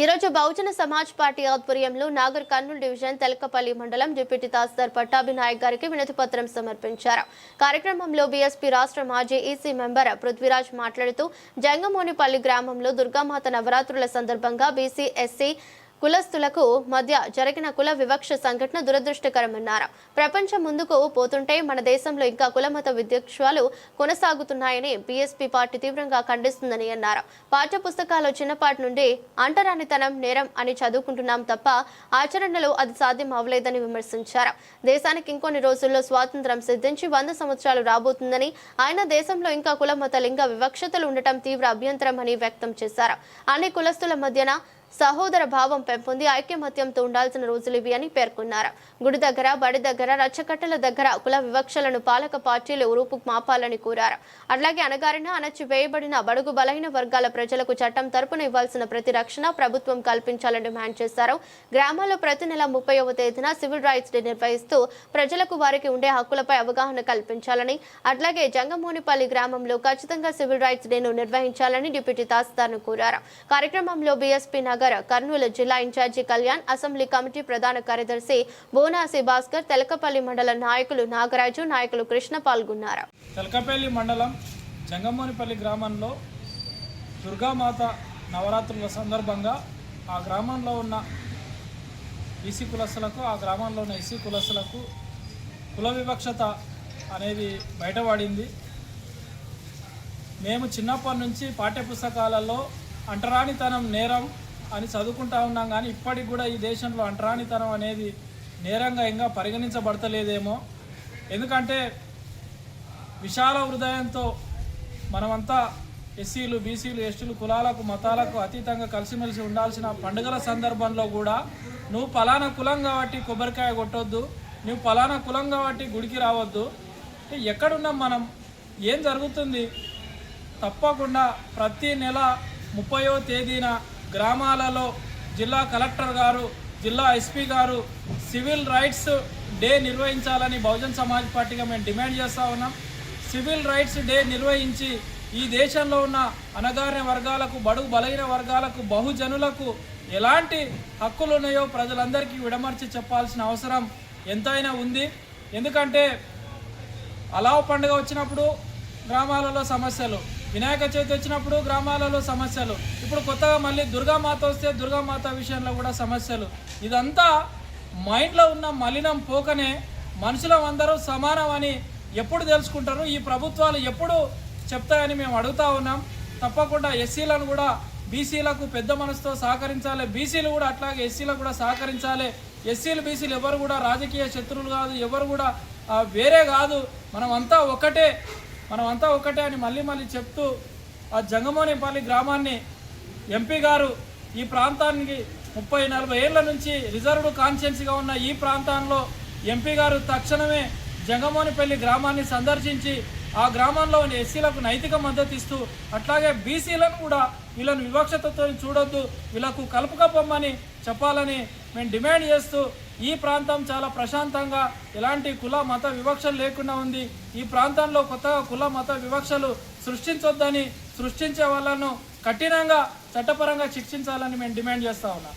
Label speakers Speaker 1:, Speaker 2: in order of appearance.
Speaker 1: ఈరోజు బహుజన సమాజ్ పార్టీ ఆధ్వర్యంలో నాగర్ కర్నూలు డివిజన్ తెలకపల్లి మండలం డిప్యూటీ తహసీల్దార్ పట్టాభినాయక్ గారికి వినతి పత్రం సమర్పించారు. కార్యక్రమంలో బీఎస్పీ రాష్ట్ర మాజీ ఈసీ మెంబర్ పృథ్వీరాజ్ మాట్లాడుతూ జంగమోనిపల్లి గ్రామంలో దుర్గామాత నవరాత్రుల సందర్భంగా బీసీ ఎస్సీ కులస్తులకు మధ్య జరిగిన కుల వివక్ష సంఘటన దురదృష్టకరమన్నారు. ప్రపంచం ముందుకు పోతుంటే మన దేశంలో ఇంకా కులమత విద్యక్షాలు కొనసాగుతున్నాయని బీఎస్పీ పార్టీ తీవ్రంగా ఖండిస్తుందని అన్నారు. పాఠ్య పుస్తకాల్లో చిన్నపాటి నుండి అంటరానితనం నేరం అని చదువుకుంటున్నాం తప్ప ఆచరణలో అది సాధ్యం అవ్వలేదని విమర్శించారు. దేశానికి ఇంకొన్ని రోజుల్లో స్వాతంత్రం సిద్ధించి వంద సంవత్సరాలు రాబోతుందని ఆయన దేశంలో ఇంకా కులమత లింగ వివక్షతలు ఉండటం తీవ్ర అభ్యంతరమని వ్యక్తం చేశారు. అన్ని కులస్తుల మధ్యన సహోదర భావం పెంపొంది ఐక్యమత్యంతో ఉండాల్సిన రోజులు ఇవి అని పేర్కొన్నారు. గుడి దగ్గర బడి దగ్గర రచ్చకట్టల దగ్గర కుల వివక్షలను పాలక పార్టీలు రూపు మాపాలని కోరారు. అట్లాగే అనగారిన అణచివేయబడిన బడుగు బలహీన వర్గాల ప్రజలకు చట్టం తరపున ఇవ్వాల్సిన ప్రతి రక్షణ ప్రభుత్వం కల్పించాలని డిమాండ్ చేశారు. గ్రామాల్లో ప్రతి నెల ముప్పైవ తేదీన సివిల్ రైట్స్ డే నిర్వహిస్తూ ప్రజలకు వారికి ఉండే హక్కులపై అవగాహన కల్పించాలని అట్లాగే జంగమోనిపల్లి గ్రామంలో ఖచ్చితంగా సివిల్ రైట్స్ డేను నిర్వహించాలని డిప్యూటీ తహసీల్దార్ను కోరారు. కార్యక్రమంలో బీఎస్పీ నగర్ కర్నూలు జిల్లా ఇన్ఛార్జి కళ్యాణ్ అసెంబ్లీ కమిటీ ప్రధాన కార్యదర్శి బోనాసి భాస్కర్ తెలకపల్లి మండల నాయకులు నాగరాజు నాయకులు కృష్ణ పాల్గొన్నారు.
Speaker 2: తెలకపల్లి మండలం చెంగమ్మనిపల్లి గ్రామంలో దుర్గామాత నవరాత్రుల సందర్భంగా ఆ గ్రామంలో ఉన్న ఈసీ కులస్తులకు ఆ గ్రామంలో ఉన్న ఈసీ కులస్తులకు కుల వివక్షత అనేది బయటపడింది. మేము చిన్నప్పటి నుంచి పాఠ్యపుస్తకాలలో అంటరానితనం నేరం అని చదువుకుంటా ఉన్నాం కానీ ఇప్పటికి కూడా ఈ దేశంలో అంటరానితనం అనేది నేరంగా ఇంకా పరిగణించబడతలేదేమో. ఎందుకంటే విశాల హృదయంతో మనమంతా ఎస్సీలు బీసీలు ఎస్టీలు కులాలకు మతాలకు అతీతంగా కలిసిమెలిసి ఉండాల్సిన పండుగల సందర్భంలో కూడా నువ్వు పలానా కులం కాబట్టి కొబ్బరికాయ కొట్టొద్దు నువ్వు పలానా కులం కాబట్టి గుడికి రావద్దు. ఎక్కడున్నాం మనం? ఏం జరుగుతుంది? తప్పకుండా ప్రతి నెల ముప్పయో తేదీన గ్రామాలలో జిల్లా కలెక్టర్ గారు జిల్లా ఎస్పీ గారు సివిల్ రైట్స్ డే నిర్వహించాలని బహుజన్ సమాజ్ పార్టీగా మేము డిమాండ్ చేస్తూ ఉన్నాం. సివిల్ రైట్స్ డే నిర్వహించి ఈ దేశంలో ఉన్న అనగారిన వర్గాలకు బడుగు బలైన వర్గాలకు బహుజనులకు ఎలాంటి హక్కులు ఉన్నాయో ప్రజలందరికీ విడమర్చి చెప్పాల్సిన అవసరం ఎంతైనా ఉంది. ఎందుకంటే అలావ్ పండుగ వచ్చినప్పుడు గ్రామాలలో సమస్యలు. వినాయక చవితి వచ్చినప్పుడు గ్రామాలలో సమస్యలు. ఇప్పుడు కొత్తగా మళ్ళీ దుర్గామాత వస్తే దుర్గామాత విషయంలో కూడా సమస్యలు. ఇదంతా మైండ్లో ఉన్న మలినం పోకనే మనుషులం అందరూ సమానం అని ఎప్పుడు తెలుసుకుంటారు? ఈ ప్రభుత్వాలు ఎప్పుడు చెప్తాయని మేము అడుగుతా ఉన్నాం. తప్పకుండా ఎస్సీలను కూడా బీసీలకు పెద్ద మనసుతో సహకరించాలి. బీసీలు కూడా అట్లాగే ఎస్సీలకు కూడా సహకరించాలి. ఎస్సీలు బీసీలు ఎవరు కూడా రాజకీయ శత్రువులు కాదు ఎవరు కూడా వేరే కాదు. మనం అంతా ఒకటే. మనం అంతా ఒకటే అని మళ్ళీ మళ్ళీ చెప్తూ ఆ జంగమోనిపల్లి గ్రామాన్ని ఎంపీ గారు ఈ ప్రాంతానికి ముప్పై నలభై ఏళ్ళ నుంచి రిజర్వ్డ్ కాన్షియన్స్గా ఉన్న ఈ ప్రాంతంలో ఎంపీ గారు తక్షణమే జంగమోనిపల్లి గ్రామాన్ని సందర్శించి ఆ గ్రామంలో ఉన్న ఎస్సీలకు నైతిక మద్దతు ఇస్తూ అట్లాగే బీసీలను కూడా వీళ్ళను వివక్షతతో చూడొద్దు వీళ్ళకు కలుపుకపోమ్మని చెప్పాలని మేము డిమాండ్ చేస్తూ ఈ ప్రాంతం చాలా ప్రశాంతంగా ఎలాంటి కుల మత వివక్షలు లేకుండా ఉంది. ఈ ప్రాంతంలో కొత్తగా కుల మత వివక్షలు సృష్టించొద్దని సృష్టించే వాళ్ళను కఠినంగా చట్టపరంగా శిక్షించాలని మేము డిమాండ్ చేస్తా ఉన్నాం.